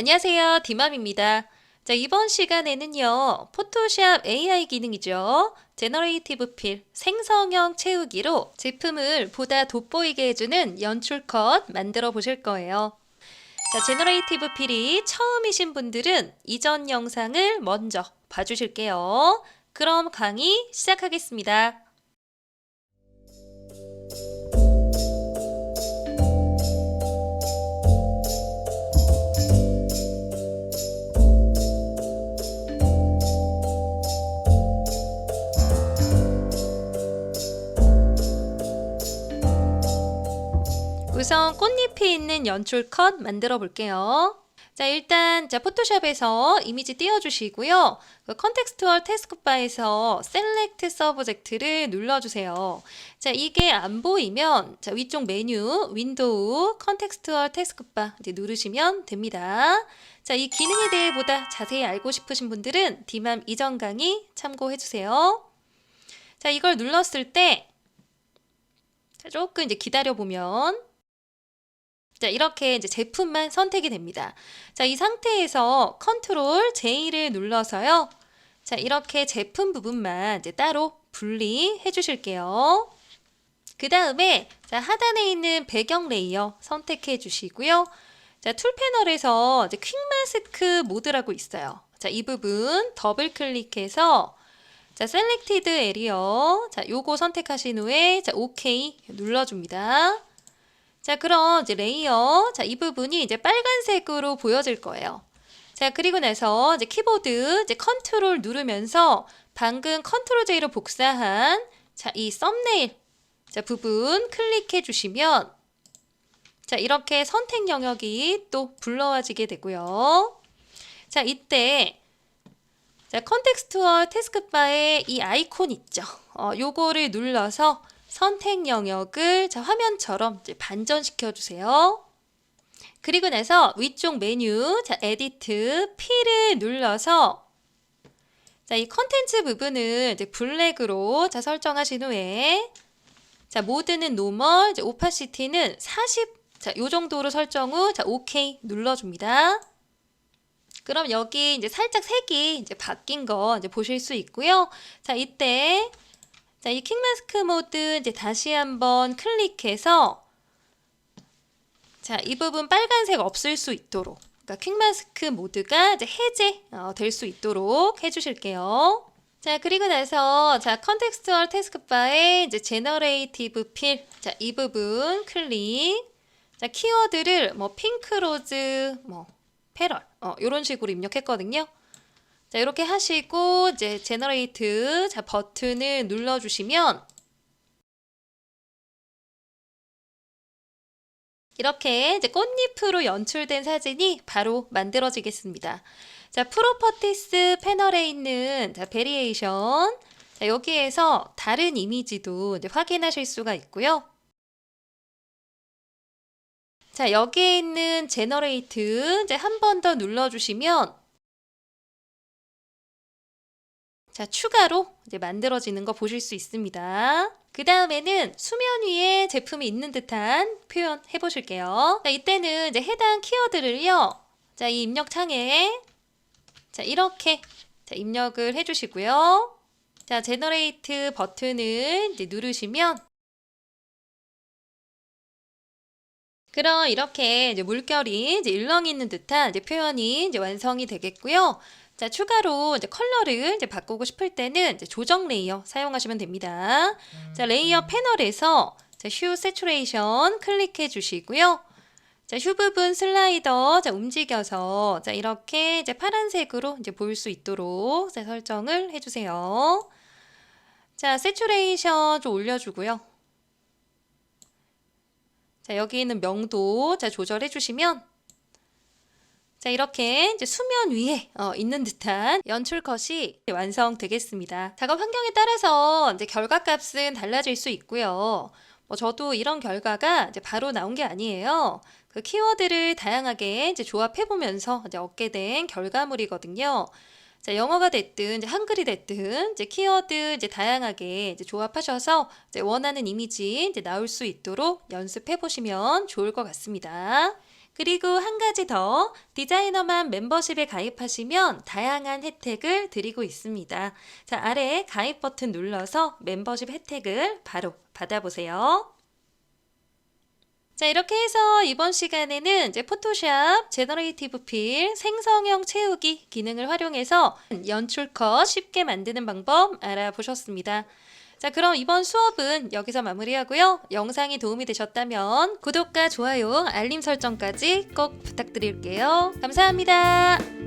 안녕하세요. 디맘입니다. 자, 이번 시간에는요, 포토샵 AI 기능이죠. 제너레이티브 필 생성형 채우기로 제품을 보다 돋보이게 해주는 연출 컷 만들어 보실 거예요. 자, 제너레이티브 필이 처음이신 분들은 이전 영상을 먼저 봐주실게요. 그럼 강의 시작하겠습니다. 우선 꽃잎이 있는 연출 컷 만들어 볼게요. 자, 일단 자 포토샵에서 이미지 띄워주시고요. 그 컨텍스투얼 태스크바에서 셀렉트 서브젝트를 눌러주세요. 자, 이게 안 보이면 자 위쪽 메뉴 윈도우 컨텍스투얼 태스크바 이제 누르시면 됩니다. 자, 이 기능에 대해 보다 자세히 알고 싶으신 분들은 디맘 이전 강의 참고해 주세요. 자, 이걸 눌렀을 때 자, 조금 이제 기다려 보면 자, 이렇게 이제 제품만 선택이 됩니다. 자, 이 상태에서 컨트롤 J를 눌러서요. 자, 이렇게 제품 부분만 이제 따로 분리해 주실게요. 그 다음에 자, 하단에 있는 배경 레이어 선택해 주시고요. 자, 툴 패널에서 이제 퀵 마스크 모드라고 있어요. 자, 이 부분 더블 클릭해서 자, 셀렉티드 에리어. 자, 요거 선택하신 후에 자, 오케이 눌러 줍니다. 자, 그럼 이제 레이어. 자, 이 부분이 이제 빨간색으로 보여질 거예요. 자, 그리고 나서 이제 키보드 이제 컨트롤 누르면서 방금 컨트롤 J로 복사한 자, 이 썸네일 자, 부분 클릭해 주시면 자, 이렇게 선택 영역이 또 불러와지게 되고요. 자, 이때 자, 컨텍스투얼 태스크바에 이 아이콘 있죠. 어, 요거를 눌러서 선택 영역을 자, 화면처럼 반전시켜 주세요. 그리고 나서 위쪽 메뉴 자, 에디트 P를 눌러서 자, 이 컨텐츠 부분을 이제 블랙으로 자, 설정하신 후에 자, 모드는 노멀, 이제 오파시티는 40 자, 요 정도로 설정 후 자, 오케이 눌러 줍니다. 그럼 여기 이제 살짝 색이 이제 바뀐 거 이제 보실 수 있고요. 자, 이때 자, 이 킹마스크 모드 이제 다시 한번 클릭해서 자, 이 부분 빨간색 없을 수 있도록 그러니까 킹마스크 모드가 이제 해제 어, 될수 있도록 해 주실게요. 자, 그리고 나서 자, 컨텍스투얼 태스크바에 이제 제너레이티브 필 자, 이 부분 클릭 자, 키워드를 뭐 핑크로즈 뭐 패럴 어, 이런 식으로 입력했거든요. 자, 이렇게 하시고 이제 제너레이트 자, 버튼을 눌러 주시면 이렇게 이제 꽃잎으로 연출된 사진이 바로 만들어지겠습니다. 자, 프로퍼티스 패널에 있는 자, 베리에이션 자, 여기에서 다른 이미지도 이제 확인하실 수가 있고요. 자, 여기에 있는 제너레이트 이제 한 번 더 눌러 주시면 자, 추가로 이제 만들어지는 거 보실 수 있습니다. 그 다음에는 수면 위에 제품이 있는 듯한 표현 해보실게요. 자, 이때는 이제 해당 키워드를요. 자, 이 입력 창에 자, 이렇게 자, 입력을 해주시고요. 자, 제너레이트 버튼을 이제 누르시면 그럼 이렇게 이제 물결이 이제 일렁 있는 듯한 이제 표현이 이제 완성이 되겠고요. 자, 추가로 이제 컬러를 이제 바꾸고 싶을 때는 이제 조정 레이어 사용하시면 됩니다. 자, 레이어 패널에서 자, 휴 세츄레이션 클릭해 주시고요. 자, 휴 부분 슬라이더 자, 움직여서 자, 이렇게 이제 파란색으로 이제 보일 수 있도록 자, 설정을 해 주세요. 자, 세츄레이션 좀 올려 주고요. 자, 여기 있는 명도 자, 조절해 주시면 자, 이렇게 이제 수면 위에 어, 있는 듯한 연출 컷이 완성되겠습니다. 작업 환경에 따라서 이제 결과 값은 달라질 수 있고요. 뭐 저도 이런 결과가 이제 바로 나온 게 아니에요. 그 키워드를 다양하게 이제 조합해 보면서 이제 얻게 된 결과물이거든요. 자, 영어가 됐든 이제 한글이 됐든 이제 키워드 이제 다양하게 이제 조합하셔서 이제 원하는 이미지 이제 나올 수 있도록 연습해 보시면 좋을 것 같습니다. 그리고 한 가지 더 디자이너만 멤버십에 가입하시면 다양한 혜택을 드리고 있습니다. 자, 아래 가입 버튼 눌러서 멤버십 혜택을 바로 받아보세요. 자, 이렇게 해서 이번 시간에는 이제 포토샵, 제너레이티브 필, 생성형 채우기 기능을 활용해서 연출 컷 쉽게 만드는 방법 알아보셨습니다. 자, 그럼 이번 수업은 여기서 마무리하고요. 영상이 도움이 되셨다면 구독과 좋아요, 알림 설정까지 꼭 부탁드릴게요. 감사합니다.